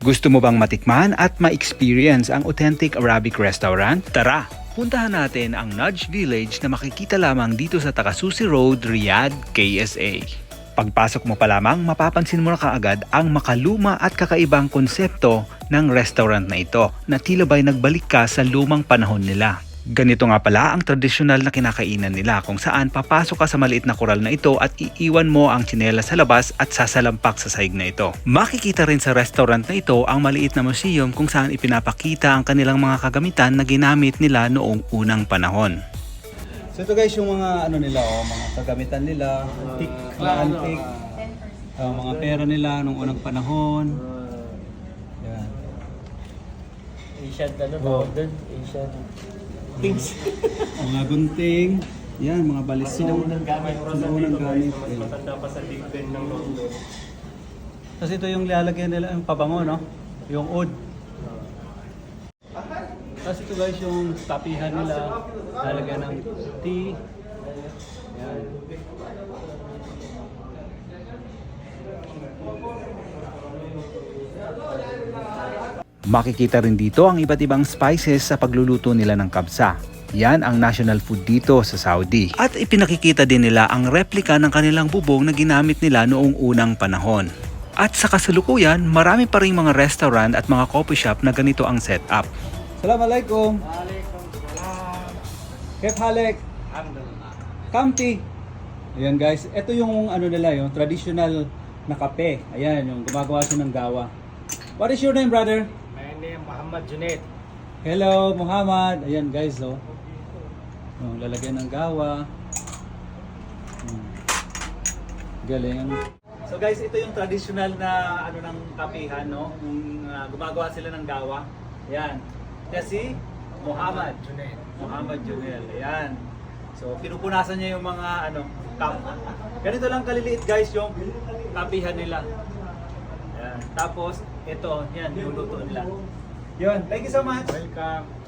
Gusto mo bang matikman at ma-experience ang authentic Arabic restaurant? Tara! Puntahan natin ang Nudge Village na makikita lamang dito sa Takasusi Road, Riyadh, KSA. Pagpasok mo pa lamang, mapapansin mo na kaagad ang makaluma at kakaibang konsepto ng restaurant na ito na tila ba'y nagbalik ka sa lumang panahon nila. Ganito nga pala ang tradisyonal na kinakainan nila kung saan papasok ka sa maliit na kural na ito at iiwan mo ang tsinela sa labas at sasalampak sa sahig na ito. Makikita rin sa restaurant na ito ang maliit na museum kung saan ipinapakita ang kanilang mga kagamitan na ginamit nila noong unang panahon. So ito guys yung mga ano nila oh, mga kagamitan nila, antique, mga antique, ah, mga pera nila nung unang panahon. Yan. Asian ano Oh. doon? Asian things. Mga gunting, yan mga balisong, Unang gamit. unang gamit. Matanda pa sa Big Ben ng London. Tapos ito yung lalagyan nila yung pabango no, yung oud. Tapos ito guys yung tapihan nila, lalagyan ng tea. Yan. Makikita rin dito ang iba't ibang spices sa pagluluto nila ng kabsa. Yan ang national food dito sa Saudi. At ipinakikita din nila ang replika ng kanilang bubong na ginamit nila noong unang panahon. At sa kasalukuyan, marami pa rin mga restaurant at mga coffee shop na ganito ang setup. Assalamualaikum. Kep Halek. Kamti. Ayan guys, ito yung ano nila, yung traditional na kape. Ayan, yung gumagawa siya ng gawa. What is your name, brother? Name Muhammad Junaid. Hello, Muhammad. Ayan guys, oh. Yung lalagyan ng gawa. Hmm. Galing. So guys, ito yung traditional na ano ng kapihan, no? Yung ah, gumagawa sila ng gawa. Ayan. Yan si Muhammad. Junaid. Muhammad Junel. Ayan. So, pinupunasan niya yung mga ano, cup. Ganito lang kaliliit guys yung kapihan nila. Tapos, ito, yan, niluluto nila. Yun, thank you so much. Welcome.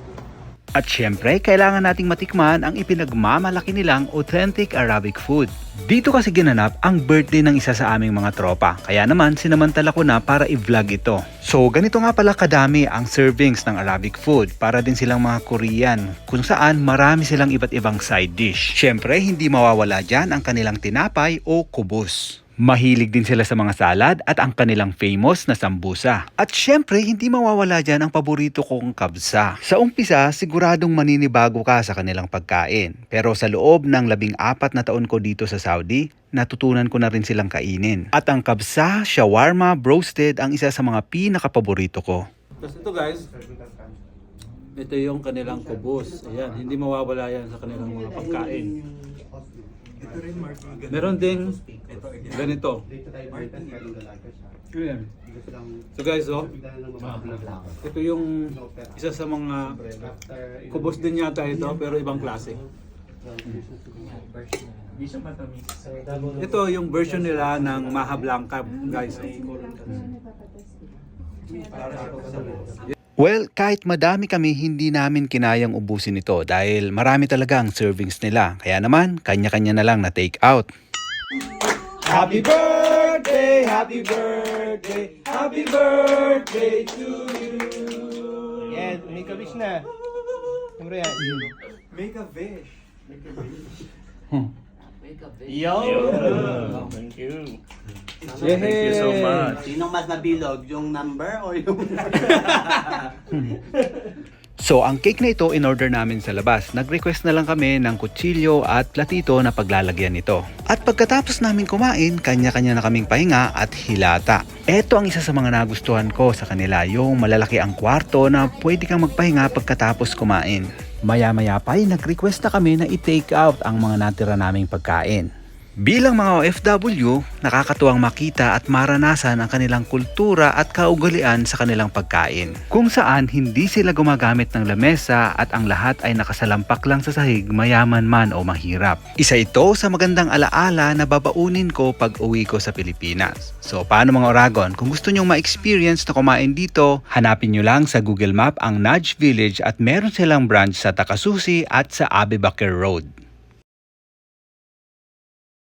At syempre, kailangan nating matikman ang ipinagmamalaki nilang authentic Arabic food. Dito kasi ginanap ang birthday ng isa sa aming mga tropa. Kaya naman, sinamantala ko na para i-vlog ito. So, ganito nga pala kadami ang servings ng Arabic food para din silang mga Korean kung saan marami silang iba't ibang side dish. Syempre, hindi mawawala dyan ang kanilang tinapay o kubos. Mahilig din sila sa mga salad at ang kanilang famous na sambusa. At syempre, hindi mawawala dyan ang paborito kong kabsa. Sa umpisa, siguradong maninibago ka sa kanilang pagkain. Pero sa loob ng labing apat na taon ko dito sa Saudi, natutunan ko na rin silang kainin. At ang kabsa, shawarma, broasted ang isa sa mga pinakapaborito ko. Tapos ito guys, ito yung kanilang kubos. Ayan, hindi mawawala yan sa kanilang mga pagkain. Meron ding ganito. Ayan. So guys, oh, ito yung isa sa mga kubos din yata ito, pero ibang klase. Ito yung version nila ng Maha Blanca, guys. Well, kahit madami kami, hindi namin kinayang ubusin ito dahil marami talaga ang servings nila. Kaya naman, kanya-kanya na lang na take out. Happy birthday, happy birthday, happy birthday to you. Yan, make a wish na. Siyempre yan. Make a wish. Yo! Thank you. Thank Sinong mas nabilog? Yung number o yung... So, ang cake na ito in-order namin sa labas. Nag-request na lang kami ng kutsilyo at platito na paglalagyan nito. At pagkatapos namin kumain, kanya-kanya na kaming pahinga at hilata. Ito ang isa sa mga nagustuhan ko sa kanila, yung malalaki ang kwarto na pwede kang magpahinga pagkatapos kumain. Maya-maya pa ay nag-request na kami na i-take out ang mga natira naming pagkain. Bilang mga OFW, nakakatuwang makita at maranasan ang kanilang kultura at kaugalian sa kanilang pagkain. Kung saan hindi sila gumagamit ng lamesa at ang lahat ay nakasalampak lang sa sahig mayaman man o mahirap. Isa ito sa magandang alaala na babaunin ko pag uwi ko sa Pilipinas. So paano mga Oragon, kung gusto nyong ma-experience na kumain dito, hanapin nyo lang sa Google Map ang Nudge Village at meron silang branch sa Takasusi at sa Abe Bakr Road.